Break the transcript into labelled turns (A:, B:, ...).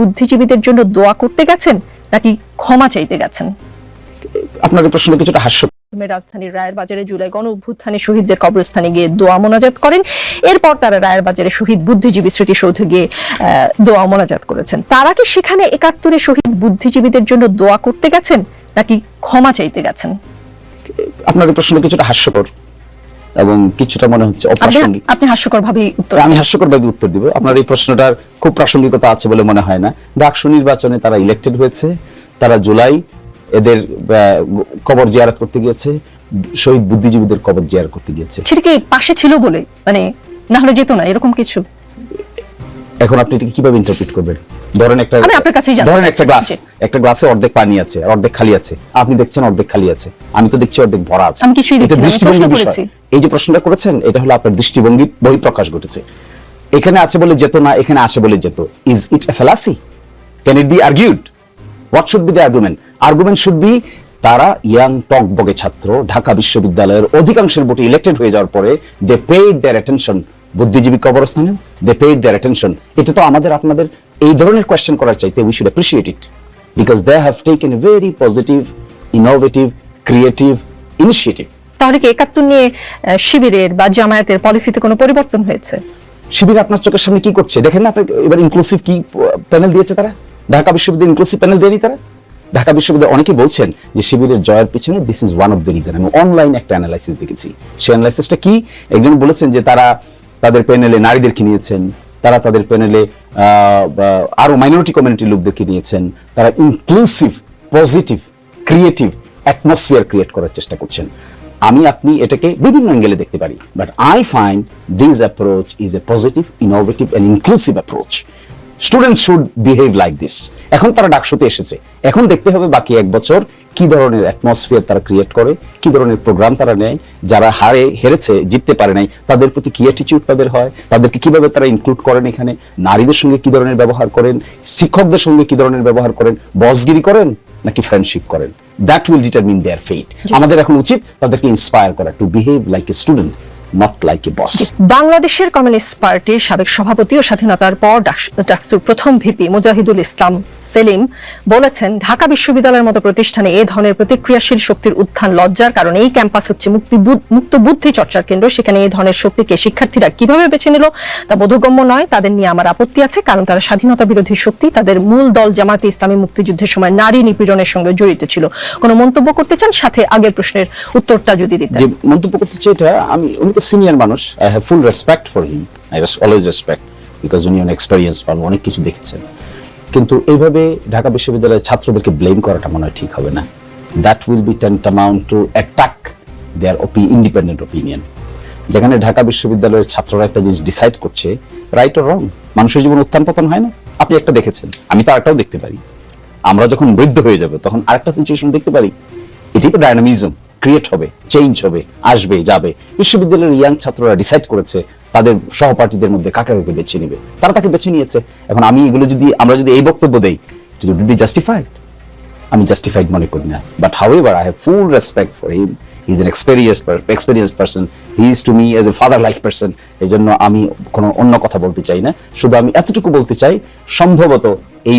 A: বুদ্ধিজীবীদের জন্য দোয়া করতে গেছেন নাকি ক্ষমা চাইতে গেছেন?
B: আপনার প্রশ্ন কিছুটা হাস্য
A: রাজধানীর রায়ের বাজারে জুলাই গণ অভ্যুত্থানে শহীদদের কবরস্থানে গিয়ে দোয়া মোনাজাত করেন। এরপর তারা রায়ের বাজারে শহীদ বুদ্ধিজীবী স্মৃতিসৌধে গিয়ে দোয়া মোনাজাত করেছেন। তারা কি সেখানে একাত্তরে শহীদ বুদ্ধিজীবীদের জন্য দোয়া করতে গেছেন নাকি ক্ষমা চাইতে গেছেন?
B: আপনার প্রশ্ন কিছুটা হাস্যকর এবং কিছুটা মনে হচ্ছে অপ্রাসঙ্গিক।
A: আপনি হাস্যকর ভাবে উত্তর
B: আমি হাস্যকর ভাবে উত্তর দিব। আপনার এই প্রশ্নটার খুব প্রাসঙ্গিকতা আছে বলে মনে হয় না। ডাকসু নির্বাচনে তারা ইলেক্টেড হয়েছে তারা জুলাই এদের কবর জিয়ারত করতে গিয়েছে শহীদ বুদ্ধিজীবীদের কবর জিয়ারত করতে গিয়েছে।
A: সেটা কি পাশে ছিল বলে? মানে না হলে যেত না এরকম কিছু?
B: এখন আপনি এটাকে কীভাবে ইন্টারপ্রিট করবেন? ধরেন একটা
A: আমি আপনার কাছেই জানতে
B: ধরেন একটা গ্লাস একটা গ্লাসে অর্ধেক পানি আছে আর অর্ধেক খালি আছে। আপনি দেখছেন অর্ধেক খালি আছে। আমি তো দেখছি অর্ধেক ভরা আছে।
A: আমি কিছুই দেখছি
B: বিষয়। এই যে প্রশ্নটা করেছেন এটা হলো আপনার দৃষ্টিভঙ্গির বহিঃপ্রকাশ ঘটেছে। এখানে আছে বলে যেত না, এখানে আসে বলে যেত। Is it a fallacy can it be argued what should be the argument argument should be তারা ইয়াং টক বগে ছাত্র, ঢাকা বিশ্ববিদ্যালয়ের অধিকাংশের ভোটে ইলেক্টেড হয়ে যাওয়ার পরে দে পেইড দেয়ার অ্যাটেনশন বুদ্ধিজীবী কবরস্থানে দে পেইড দেয়ার অ্যাটেনশন এটা তো আমাদের, আপনাদের এই ধরনের কোয়েশ্চেন করার চাইতে we should appreciate it because they have taken very positive innovative creative initiative
A: তাহলে কি একাত্তর নিয়ে শিবিরের বা জামায়াতের পলিসিতে কোনো পরিবর্তন হয়েছে?
B: শিবির আপনার চোখের সামনে কি করছে? দেখেন না আপনি, এবার ইনক্লুসিভ কি প্যানেল দিয়েছে তারা? ঢাকা বিশ্ববিদ্যালয় ইনক্লুসিভ প্যানেল দেয়নি তারা? ঢাকা বিশ্ববিদ্যালয় অনেকে বলছেন যে শিবিরের জয়ের পিছনে this is one of the reason আমি অনলাইন একটা অ্যানালাইসিস দেখেছি। সেই অ্যানালাইসিসটা কি? একজন বলেছেন যে তারা তাদের প্যানেলে নারীদেরকে নিয়েছেন, তারা তাদের প্যানেলে আরও মাইনরিটি কমিউনিটির লোকদেরকে নিয়েছেন, তারা inclusive positive creative atmosphere create করার চেষ্টা করছেন। আমি, আপনি এটাকে বিভিন্ন অ্যাঙ্গেলে দেখতে পারি। But I find this approach is a positive innovative and inclusive approach student should behave like this এখন তারা ডাকসুতে এসেছে। এখন দেখতে হবে বাকি এক বছর কি ধরনের অ্যাটমসফিয়ার তারা ক্রিয়েট করে, কি ধরনের প্রোগ্রাম তারা নেয়। যারা হারে, হেরেছে, জিততে পারে নাই, তাদের প্রতি কি অ্যাটিটিউড তাদের হয়? তাদেরকে কীভাবে তারা ইনক্লুড করেন এখানে? নারীদের সঙ্গে কি ধরনের ব্যবহার করেন? শিক্ষকদের সঙ্গে কি ধরনের ব্যবহার করেন? বসগিরি করেন নাকি ফ্রেন্ডশিপ করেন? That will determine their fate আমাদের এখন উচিত তাদেরকে ইন্সপায়ার করা to behave like a student not like a boss
A: বাংলাদেশের কমিউনিস্ট পার্টির সাবেক সভাপতি ও স্বাধীনতার পর ডাকসু- ডাকসুর প্রথম ভিপি মুজাহিদুল ইসলাম সেলিম বলেছেন ঢাকা বিশ্ববিদ্যালয়ের মতো প্রতিষ্ঠানে এ ধরনের প্রতিক্রিয়াশীল শক্তির উত্থান লজ্জার কারণ এই ক্যাম্পাস হচ্ছে মুক্তি মুক্ত বুদ্ধি চর্চার কেন্দ্র। সেখানে এই ধরনের শক্তিকে শিক্ষার্থীরা কীভাবে বেছে নিল তা বোধগম্য নয়। তাদের নিয়ে আমার আপত্তি আছে কারণ তারা স্বাধীনতা বিরোধী শক্তি। তাদের মূল দল জামাতে ইসলামী মুক্তিযুদ্ধের সময় নারী নিপীড়নের সঙ্গে জড়িত ছিল। কোনো মন্তব্য করতে চান? সাথে আগের প্রশ্নের উত্তরটা যদি দিতেন।
B: মন্তব্য করতে চাই এটা আমি সিনিয়র মানুষ। I have full respect for him I always respect because উনি অনেক এক্সপিরিয়েন্স পাবেন অনেক কিছু দেখেছেন। কিন্তু এইভাবে ঢাকা বিশ্ববিদ্যালয়ের ছাত্রদেরকে ব্লেম করাটা মনে হয় ঠিক হবে না। That will be tantamount to attack their OP independent opinion যেখানে ঢাকা বিশ্ববিদ্যালয়ের ছাত্ররা একটা জিনিস ডিসাইড করছে রাইট ও রং মানুষের জীবন উত্থান পতন হয় না। আপনি একটা দেখেছেন, আমি তো আরেকটাও দেখতে পারি। আমরা যখন বৃদ্ধ হয়ে যাব, তখন আরেকটা সিচুয়েশন দেখতে পারি। এটাই তো ডায়নামিজম ক্রিয়েট হবে চেঞ্জ হবে, আসবে, যাবে। বিশ্ববিদ্যালয়ের ইয়াং ছাত্ররা ডিসাইড করেছে তাদের সহপাঠীদের মধ্যে কাকে কাকে বেছে নেবে। তারা তাকে বেছে নিয়েছে। এখন আমি এগুলো যদি, আমরা যদি এই বক্তব্য দেই বি জাস্টিফাইড আমি জাস্টিফাইড মনে করি না। But however I have full respect for him he is an experience experience person he is to me as a father like person এই জন্য আমি কোনো অন্য কথা বলতে চাই না। শুধু আমি এতটুকু বলতে চাই, সম্ভবত এই